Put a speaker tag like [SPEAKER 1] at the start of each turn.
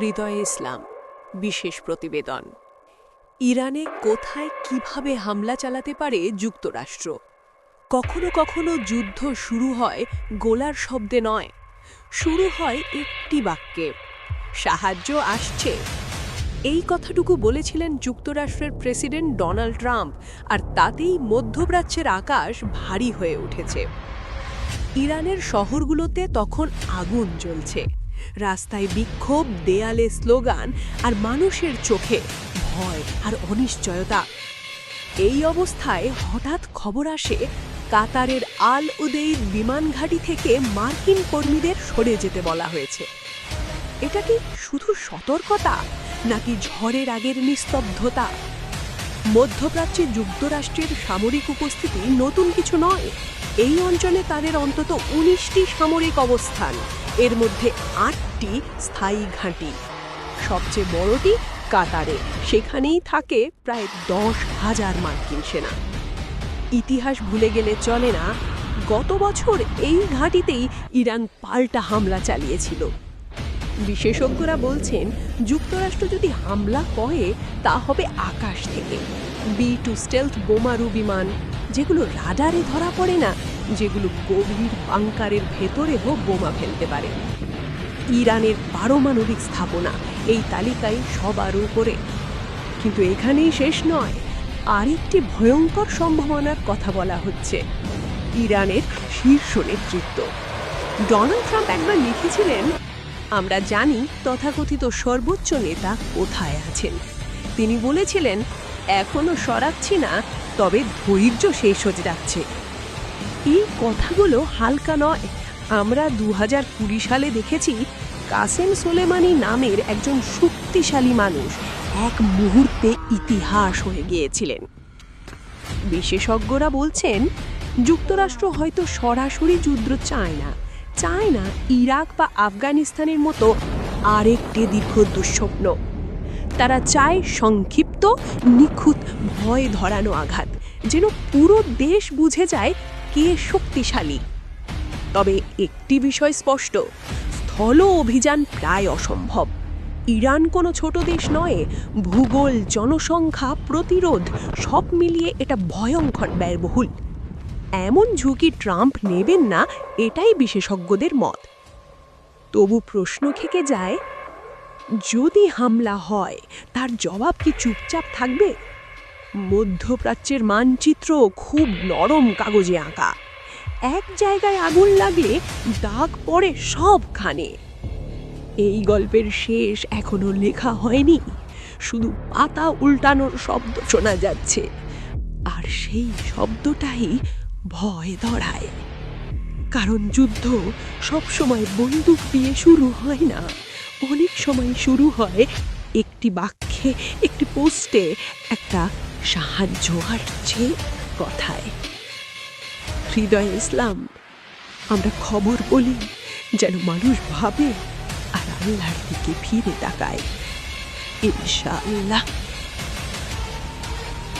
[SPEAKER 1] হৃদয়ে ইসলাম, বিশেষ প্রতিবেদন। ইরানে কোথায় কীভাবে হামলা চালাতে পারে যুক্তরাষ্ট্র? কখনো কখনো যুদ্ধ শুরু হয় গোলার শব্দে নয়, শুরু হয় একটি বাক্যে। সাহায্য আসছে। এই কথাটুকু বলেছিলেন যুক্তরাষ্ট্রের প্রেসিডেন্ট ডোনাল্ড ট্রাম্প, আর তাতেই মধ্যপ্রাচ্যের আকাশ ভারী হয়ে উঠেছে। ইরানের শহরগুলোতে তখন আগুন জ্বলছে। রাস্তায় বিক্ষোভ, দেয়ালে স্লোগান আর মানুষের চোখে ভয় আর অনিশ্চয়তা। এই অবস্থায় হঠাৎ খবর আসে, কাতারের আল উদেইদ বিমান ঘাঁটি থেকে মার্কিন কর্মীদের সরে যেতে বলা হয়েছে। এটা কি শুধু সতর্কতা, নাকি ঝড়ের আগের নিস্তব্ধতা? মধ্যপ্রাচ্যে যুক্তরাষ্ট্রের সামরিক উপস্থিতি নতুন কিছু নয়। এই অঞ্চলে তাদের অন্তত উনিশটি সামরিক অবস্থান। এর মধ্যে আটটি স্থায়ী ঘাঁটি। সবচেয়ে বড়টি কাতারে। সেখানেই থাকে প্রায় দশ হাজার মার্কিন সেনা। ইতিহাস ভুলে গেলে চলে না, গত বছর এই ঘাঁটিতেই ইরান পাল্টা হামলা চালিয়েছিল। বিশেষজ্ঞরা বলছেন, যুক্তরাষ্ট্র যদি হামলা করে, তা হবে আকাশ থেকে। বি টু স্টেলথ বোমারু বিমান, যেগুলো রাডারে ধরা পড়ে না যেগুলো গভীর বাংকারের ভেতরেও বোমা ফেলতে পারে। ইরানের পারমাণবিক স্থাপনা এই তালিকায় সবার উপরে। কিন্তু এখানেই শেষ নয়, আরেকটি ভয়ঙ্কর সম্ভাবনার কথা বলা হচ্ছে, ইরানের শীর্ষ নেতৃত্ব। ডোনাল্ড ট্রাম্প একবার লিখেছিলেন, আমরা জানি তথাকথিত সর্বোচ্চ নেতা কোথায় আছেন। তিনি বলেছিলেন, এখনও সরাচ্ছি না, তবে ধৈর্য শেষ হয়ে যাচ্ছে এই কথাগুলো হালকা নয়। আমরা দু হাজার কুড়ি সালে দেখেছি কাসেম সোলেমানি নামের একজন শক্তিশালী মানুষ এক মুহূর্তে ইতিহাস হয়ে গিয়েছিলেন। বিশেষজ্ঞরা বলছেন, যুক্তরাষ্ট্র হয়তো সরাসরি যুদ্ধ চায় না। চায় না ইরাক বা আফগানিস্তানের মতো আরেকটি দীর্ঘ দুঃস্বপ্ন। তারা চায় সংক্ষিপ্ত, নিখুঁত, ভয় ধরানো আঘাত, যেন পুরো দেশ বুঝে যায় কে শক্তিশালী? তবে একটি বিষয় স্পষ্ট, স্থল অভিযান প্রায় অসম্ভব। ইরান কোনো ছোট দেশ নয়, ভূগোল, জনসংখ্যা, প্রতিরোধ, সব মিলিয়ে এটা ভয়ঙ্কর ব্যয়বহুল। এমন ঝুঁকি ট্রাম্প নেবেন না, এটাই বিশেষজ্ঞদের মত। তবু প্রশ্ন থেকে যায়, যদি হামলা হয়, তার জবাব কি চুপচাপ থাকবে? মধ্যপ্রাচ্যের মানচিত্র খুব নরম কাগজে আঁকা। এক জায়গায় আগুন লাগলে দাগ পড়ে সবখানে। এই গল্পের শেষ এখনও লেখা হয়নি। শুধু পাতা উল্টানোর শব্দ শোনা যাচ্ছে। আর সেই শব্দটাই ভয় ধরায়। কারণ যুদ্ধ সবসময় বন্দুক দিয়ে শুরু হয় না। অনেক সময় শুরু হয় একটি বাক্যে, একটি পোস্টে একটা সাহায্য আসছে কথায়। হৃদয় ইসলাম, আমরা খবর বলি যেন মানুষ ভাবে আর আল্লাহর দিকে ফিরে তাকায়। ইনশাআল্লাহ।